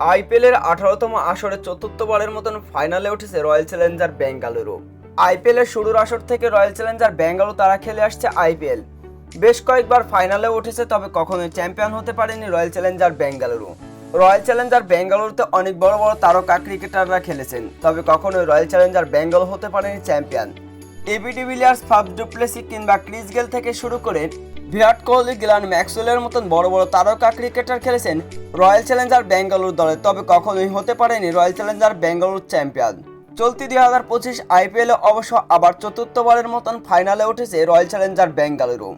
আইপিএলের আঠারোতম আসরে চতুর্থবারের মতন ফাইনালে উঠেছে রয়্যাল চ্যালেঞ্জার বেঙ্গালুরু। আইপিএলের শুরুর আসর থেকে রয়্যাল চ্যালেঞ্জার বেঙ্গালুরু তারা খেলে আসছে আইপিএল। বেশ কয়েকবার ফাইনালে উঠেছে, তবে কখনোই চ্যাম্পিয়ন হতে পারেনি royal challenger Bengaluru. Royal challenger বেঙ্গালুরুতে অনেক বড় বড় তারকা ক্রিকেটাররা খেলেছেন, তবে কখনোই রয়্যাল চ্যালেঞ্জার বেঙ্গালুরু হতে পারেনি champion. AB de Villiers Faf du Plessis কিংবা ক্রিস গেল থেকে শুরু করে বিরাট কোহলি গিলান ম্যাক্সওয়েলের মতন বড় বড় তারকা ক্রিকেটার খেলেছেন রয়্যাল চ্যালেঞ্জার বেঙ্গালুরু দলে, তবে কখনোই হতে পারেনি রয়্যাল চ্যালেঞ্জার বেঙ্গালুরু চ্যাম্পিয়ন চলতি দুই হাজার পঁচিশ আইপিএলে অবশ্য আবার চতুর্থবারের মতন ফাইনালে উঠেছে royal challenger Bengaluru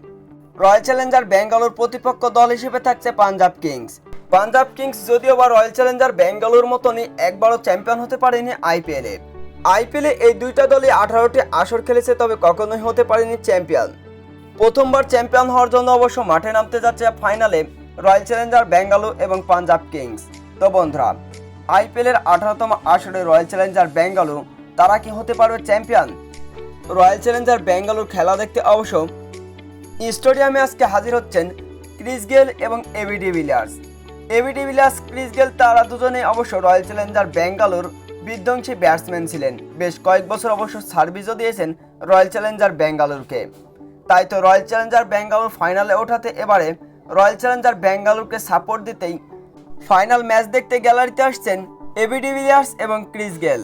royal challenger Bengaluru প্রতিপক্ষ দল হিসেবে থাকছে পাঞ্জাব কিংস পাঞ্জাব কিংস যদিও বা রয়্যাল চ্যালেঞ্জার বেঙ্গালুর মতনই একবারও চ্যাম্পিয়ন হতে পারেনি আইপিএলে আইপিএলে এই দুইটা দলই আঠারোটি আসর খেলেছে, তবে কখনোই হতে পারেনি চ্যাম্পিয়ন। প্রথমবার চ্যাম্পিয়ন হওয়ার জন্য অবশ্য মাঠে নামতে যাচ্ছে ফাইনালে রয়্যাল চ্যালেঞ্জার বেঙ্গালুরু এবং পাঞ্জাব কিংস। তো বন্ধুরা, আইপিএলের আঠারোতম আসরে রয়্যাল চ্যালেঞ্জার বেঙ্গালুরু তারা কি হতে পারবে চ্যাম্পিয়ন? রয়্যাল চ্যালেঞ্জার বেঙ্গালুরু খেলা দেখতে অবশ্য স্টেডিয়ামে আজকে হাজির হচ্ছেন ক্রিস গেল এবং এবি ডিভিলিয়ার্স এবি বিলাস, ক্রিস গেল, তারা দুজনে অবশ্য রয়্যাল চ্যালেঞ্জার ব্যাঙ্গালোর বিধ্বংসী ব্যাটসম্যান ছিলেন। বেশ কয়েক বছর অবশ্য সার্ভিসও দিয়েছেন রয়্যাল চ্যালেঞ্জার ব্যাঙ্গালোরকে। তাই তো রয়্যাল চ্যালেঞ্জার ব্যাঙ্গালোর ফাইনালে ওঠাতে এবারে রয়্যাল চ্যালেঞ্জার ব্যাঙ্গালোরকে সাপোর্ট দিতেই ফাইনাল ম্যাচ দেখতে গ্যালারিতে আসছেন এবিডি ডিভিলিয়ার্স এবং ক্রিস গেল।